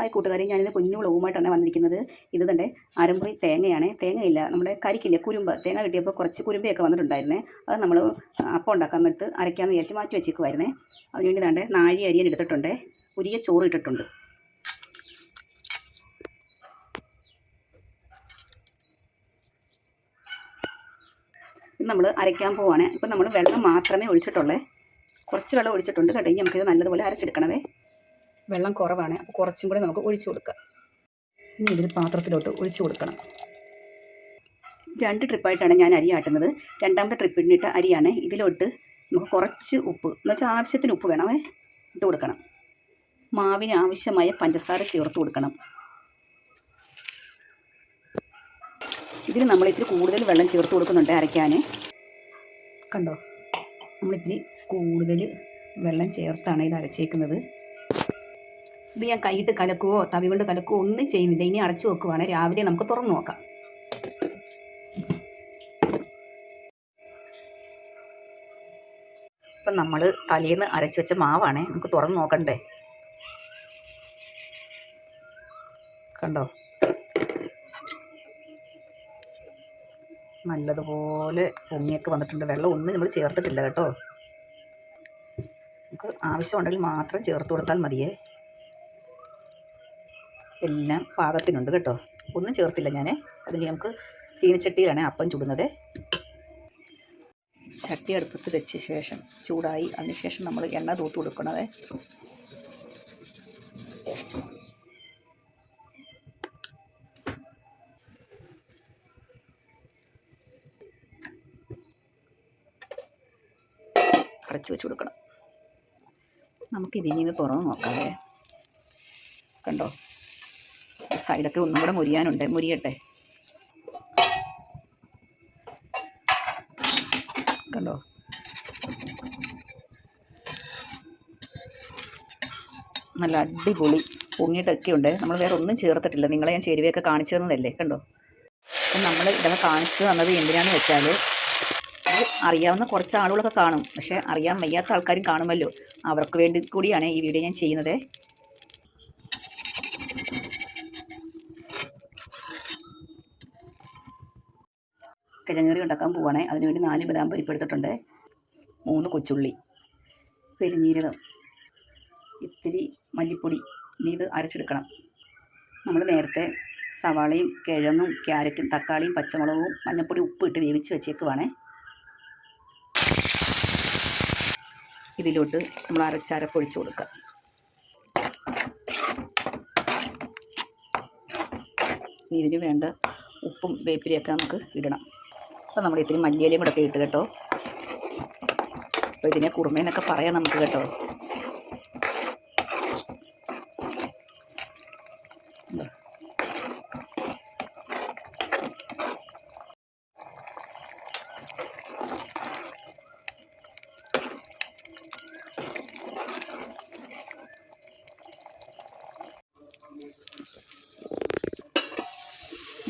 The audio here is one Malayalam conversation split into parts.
ഹായ് കൂട്ടുകാരെ ഞാനിത് കുഞ്ഞു വ്ളവുമായിട്ടാണ് വന്നിരിക്കുന്നത്. ഇത് തന്നെ ആരംഭി തേങ്ങയാണ്. തേങ്ങയില്ല നമ്മുടെ കരിക്കില്ല കുരുമ്പ്. തേങ്ങ കിട്ടിയപ്പോൾ കുറച്ച് കുരുമ്പയൊക്കെ വന്നിട്ടുണ്ടായിരുന്നേ. അത് നമ്മൾ അപ്പം ഉണ്ടാക്കാൻ നേരത്ത് അരയ്ക്കാമെന്ന് വിചാരിച്ച് മാറ്റി വെച്ചേക്കുമായിരുന്നേ അതിനുവേണ്ടി ദാണ്ട് നാഴി അരിയൻ എടുത്തിട്ടുണ്ട്. ഉരിയ ചോറ് ഇട്ടിട്ടുണ്ട്. നമ്മൾ അരയ്ക്കാൻ പോവാണ്. ഇപ്പം നമ്മൾ വെള്ളം മാത്രമേ ഒഴിച്ചിട്ടുള്ളേ. കുറച്ച് വെള്ളം ഒഴിച്ചിട്ടുണ്ട് കേട്ടോ. ഇനി നമുക്കിത് നല്ലതുപോലെ അരച്ചെടുക്കണമേ. വെള്ളം കുറവാണ്. അപ്പോൾ കുറച്ചും കൂടി നമുക്ക് ഒഴിച്ചു കൊടുക്കാം. ഇനി ഇതൊരു പാത്രത്തിലോട്ട് ഒഴിച്ചു കൊടുക്കണം. രണ്ട് ട്രിപ്പായിട്ടാണ് ഞാൻ അരി ആട്ടുന്നത്. രണ്ടാമത്തെ ട്രിപ്പിട്ട് അരിയാണ്. ഇതിലോട്ട് നമുക്ക് കുറച്ച് ഉപ്പ്. എന്ന് വെച്ചാൽ ആവശ്യത്തിന് ഉപ്പ് വേണമേ ഇട്ട് കൊടുക്കണം. മാവിന് ആവശ്യമായ പഞ്ചസാര ചേർത്ത് കൊടുക്കണം. ഇതിൽ നമ്മൾ ഇത്തിരി കൂടുതൽ വെള്ളം ചേർത്ത് കൊടുക്കുന്നുണ്ട് അരയ്ക്കാൻ. കണ്ടോ? നമ്മളിത്തിരി കൂടുതൽ വെള്ളം ചേർത്താണ് ഇത് അരച്ചേക്കുന്നത്. ഇത് ഞാൻ കൈയിട്ട് കലക്കുവോ തവി കൊണ്ട് കലക്കുവോ ഒന്നും ചെയ്യുന്നില്ല. ഇനി അടച്ചു വെക്കുവാണ്. രാവിലെ നമുക്ക് തുറന്നു നോക്കാം. ഇപ്പം നമ്മൾ തലേന്ന് അരച്ചു വെച്ച മാവാണേ. നമുക്ക് തുറന്ന് നോക്കണ്ടേ? കണ്ടോ? നല്ലതുപോലെ പൊങ്ങിയൊക്കെ വന്നിട്ടുണ്ട്. വെള്ളം ഒന്നും നമ്മൾ ചേർത്തിട്ടില്ല കേട്ടോ. നമുക്ക് ആവശ്യമുണ്ടെങ്കിൽ മാത്രം ചേർത്ത് കൊടുത്താൽ മതിയേ. എല്ലാം പാകത്തിനുണ്ട് കേട്ടോ. ഒന്നും ചേർത്തില്ല ഞാൻ അതിന് നമുക്ക് ചീനച്ചട്ടിയിലാണ് അപ്പം ചുടുന്നത്. ചട്ടി അടുപ്പത്ത് വെച്ച ശേഷം ചൂടായി. അതിനുശേഷം നമ്മൾ എണ്ണ തൂത്ത് കൊടുക്കണത്. അടച്ച് വെച്ച് കൊടുക്കണം. നമുക്ക് ഇതിൽ നിന്ന് തുറന്ന് നോക്കാം കണ്ടോ? സൈഡൊക്കെ ഒന്നും കൂടെ മുരിയാനുണ്ട്. മുരിയട്ടെ? കണ്ടോ? നല്ല അടിപൊളി പൊങ്ങിയിട്ടൊക്കെ ഉണ്ട്. നമ്മൾ വേറെ ഒന്നും ചേർത്തിട്ടില്ല. നിങ്ങളെ ഞാൻ ചേരുവയൊക്കെ കാണിച്ചു തന്നതല്ലേ? കണ്ടോ? അപ്പം നമ്മൾ ഇതൊക്കെ കാണിച്ചു തന്നത് എന്തിനാണെന്ന് വെച്ചാൽ അറിയാവുന്ന കുറച്ച് ആളുകളൊക്കെ കാണും. പക്ഷേ അറിയാൻ വയ്യാത്ത ആൾക്കാരും കാണുമല്ലോ. അവർക്ക് വേണ്ടി കൂടിയാണ് ഈ വീഡിയോ ഞാൻ ചെയ്യുന്നത്. കിഴങ്ങറി ഉണ്ടാക്കാൻ പോവാണേ. അതിനുവേണ്ടി നാല് ബദാം പരിപ്പെടുത്തിട്ടുണ്ട് മൂന്ന് കൊച്ചുള്ളി പെരിഞ്ഞീരകം ഇത്തിരി മല്ലിപ്പൊടി. ഇനി ഇത് അരച്ചെടുക്കണം. നമ്മൾ നേരത്തെ സവാളയും കിഴങ്ങും ക്യാരറ്റും തക്കാളിയും പച്ചമുളകും മഞ്ഞൾപ്പൊടി ഉപ്പ് ഇട്ട് വേവിച്ച് വെച്ചേക്കുവാണേ. ഇതിലോട്ട് നമ്മൾ അരച്ചരപ്പൊഴിച്ച് കൊടുക്കുക. ഇതിന് വേണ്ട ഉപ്പും വേപ്പിലയൊക്കെ നമുക്ക് ഇടണം. അപ്പോൾ നമ്മൾ ഇത്തിരി മല്ലിയിലയും കൂടെ ഒക്കെ ഇട്ട് കേട്ടോ. അപ്പോൾ ഇതിനെ കുറുമേന്നൊക്കെ പറയാം നമുക്ക് കേട്ടോ.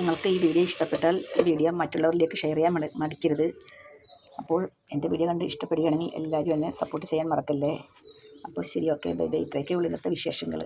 നിങ്ങൾക്ക് ഈ വീഡിയോ ഇഷ്ടപ്പെട്ടാൽ ഈ വീഡിയോ മറ്റുള്ളവരിലേക്ക് ഷെയർ ചെയ്യാൻ മടി മടിക്കരുത്. അപ്പോൾ എന്റെ വീഡിയോ കണ്ട് ഇഷ്ടപ്പെടുകയാണെങ്കിൽ എല്ലാവരും എന്നെ സപ്പോർട്ട് ചെയ്യാൻ മറക്കല്ലേ? അപ്പോൾ ശരി ഓക്കെ ബൈ ബൈ ഇത്രയൊക്കെ ഉള്ളൂ ഇന്നത്തെ വിശേഷങ്ങൾ.